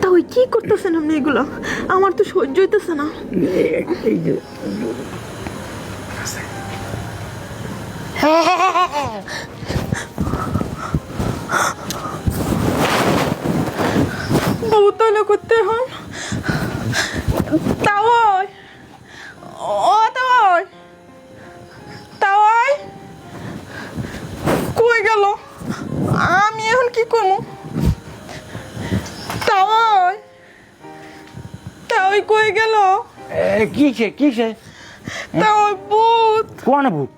তাই ওই কি করতেছেন আপনি এগুলো? আমার তো সহ্য হইতেছে না। তাহলে করতে হন তাওয়াই তাওয়াই কই গেল? কিসে কিসে? তাওয়াই ভূত। কোয়ানে ভূত?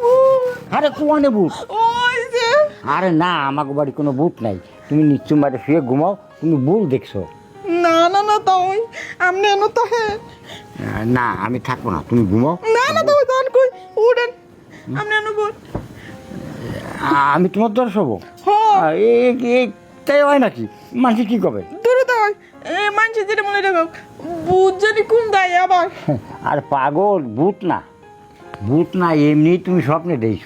ভূত। আরে কোয়ানে ভূত? ওই যে। আরে না আমাকে বাড়ি কোনো ভূত নাই। তুমি নিশ্চয় বাড়ি শুয়ে ঘুমাও তুমি ভুল দেখছ। না না না তাওয়াই আপনি এনো তো হ্যাঁ না আমি থাকব না তুমি ঘুমাও। না না তাওয়াই তখন কই উড়েন। আপনি এনো আ- আমি তোমার দর শোবো হ্যাঁ তাই হয় নাকি? মানুষ কি কবে? দূরে দাও। এ মানছি যেটা মনে রাখো বুঝ জানি কোন দায় আবার। আর পাগল ভূত না। ভূত না এমনি তুমি স্বপ্নে দেখছ।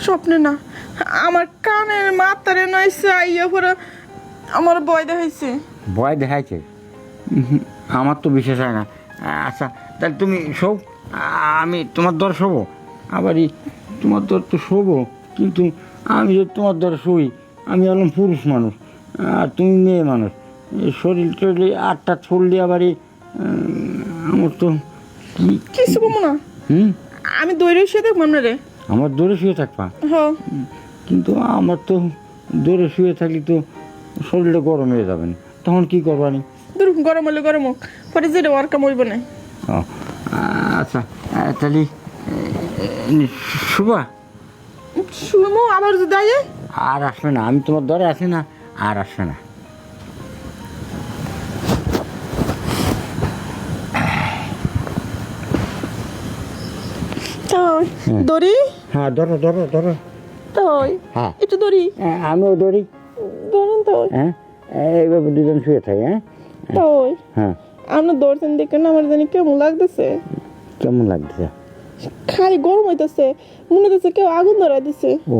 স্বপ্নে না। আমার কানের মাথারে নইছে আইয়া পরে আমার ভয় দেখাইছে। ভয় দেখাইছে? আমার তো বিশ্বাস হয় না। আচ্ছা তাহলে তুমি শোও। আমি তোমার দর শোবো? আবারই তোমার দর তো শোবো কিন্তু আমি যদি তোমার দর শুই আমি হলাম পুরুষ মানুষ আর তুমি মেয়ে মানুষ। শরীর টরীর আটটা আবারই উম, আমার তো কিছু কমো না হুম? আমি দৈরে সে দেখব আপনারে? আমার দৌড়ে শুয়ে থাকবা? হ কিন্তু আমার তো দৌড়ে শুয়ে থাকলে তো শরীরটা গরম হয়ে যাবেন তখন কি করবানি দূর গরম হলে গরম হোক পরে যেটা ওর কাম হইব না। আচ্ছা তাহলে শুভা? শুনব আবার যদি আর আসবে না আমি তোমার দরে আছি না আর আসবে না। তাই দড়ি? হ্যাঁ ধরো ধরো ধরো। তাই হ্যাঁ। একটু দড়ি। হ্যাঁ, আমিও ধরি ধরেন তাই হ্যাঁ এইভাবে দুজন শুয়ে থাকি হ্যাঁ। তাই হ্যাঁ। আপনার দর্শন দেখে না আমার জানি কেমন লাগতেছে। কেমন লাগছে খালি গরম হইতেছে মনে হইতেছে কেউ আগুন ধরা দিছে ও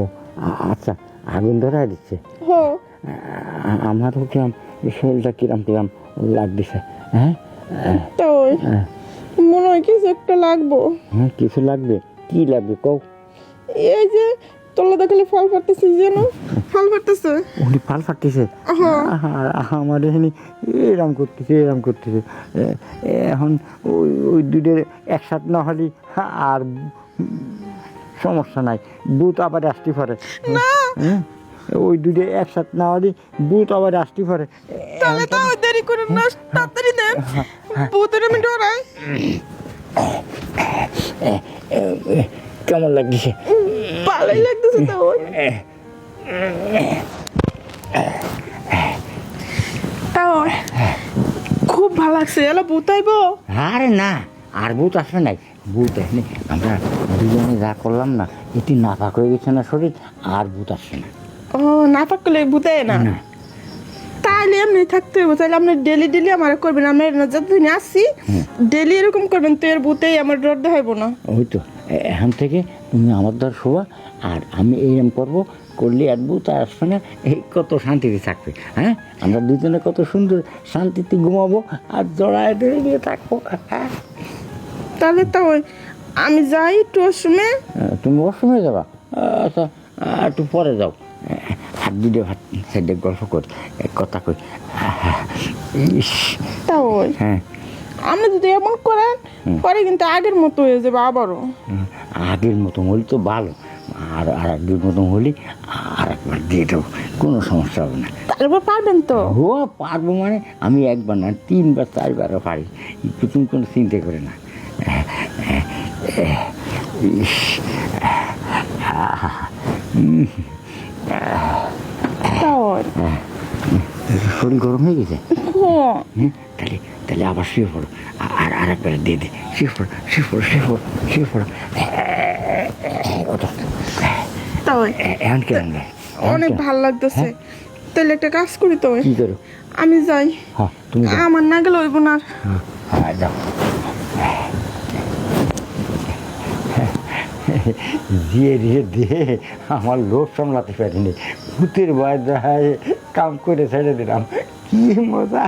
আচ্ছা আগুন ধরা দিচ্ছে। হ আ- আমারও কিরম শরীরটা কিরম কিরম লাগতেছে হ্যাঁ? তাই? মনে হয় কিছু একটা লাগবো। হ্যাঁ কিছু লাগবে। কি লাগবে কও? এই যে তোলা দেখালে ফল ফাটতেছে যেন ফল ফাটতেছে। উনি পাল ফাটতেছে? হ্যাঁ। আমার এখানে এরম করতেছে এরম করতেছে। এখন ওই ওই দুধের একসাথে না হলে আর সমস্যা নাই। বুথ আবার আসতে পারে। হ্যাঁ? ওই দুধে একসাথে না হলে বুথ আবার আসতে পারে তাহলে তো দেরি করে না তাড়াতাড়ি দেন ভূতের আমি ডরাই। কেমন লাগছে? ভালোই লাগতেছে তো। তাও খুব ভালো লাগছে। এলো ভূত আইবো? আরে না আর বুথ আসবে নাই। আসলে আমরা দুজনে যা করলাম না এটি নাপাক হয়ে গেছে না শরীর আর বুথ আসবে না। ও না পাকলে ভূতে না? তাইলে এমনি থাকতে হবে তাহলে আপনি ডেলি ডেলি আমার করবেন আমি যতদিন আসছি ডেলি এরকম করবেন তো এর ভূতেই আমার ডর দেখাইবো না। ওই তো এখন থেকে তুমি আমার দ্বার শোয়া আর আমি এইরকম করব করলে আর বুথ আর আসবে না এই কত শান্তিতে থাকবে হ্যাঁ? আমরা দুজনে কত সুন্দর শান্তিতে ঘুমাবো আর জড়ায় ধরে নিয়ে থাকব হ্যাঁ? তাহলে তো ওই আমি যাই একটু ওয়াশরুমে। আহ, তুমি অসময়ে যাবা? আচ্ছা একটু পরে যাও। হাত দুটো হাত সাইডে গল্প করি এক কথা কই। তা ওই। হ্যাঁ। আপনি যদি এমন করেন পরে কিন্তু আগের মতো হয়ে যাবে আবারও। আগের মতো হলে তো ভালো। আর আর আগের মতো হলে আর একবার দিয়ে দেবো কোনো সমস্যা হবে না। তারপর পারবেন তো? ও পারব মানে আমি একবার না তিনবার চারবারও পারি। একটু তুমি কোনো চিন্তা করে না। ইস, শরীর গরম হয়ে গেছে? হ্যাঁ। তাহলে তাহলে আবার শুয়ে পড়ো। আর আর একবার দিয়ে দে। শুয়ে পড়ো শুয়ে পড়ো শুয়ে পড়ো শুয়ে পড়ো। এখন কেমন অনেক ভালো লাগতেছে। তাহলে একটা কাজ করি তো। কি করো? আমি যাই। হ্যাঁ তুমি আমার না গেলে হইব না। হ্যাঁ যাও। দিয়ে দিয়ে দিয়ে আমার লোভ সামলাতে পারিনি। ভূতের ভয় দেখায় কাম করে ছেড়ে দিলাম। কি মজা!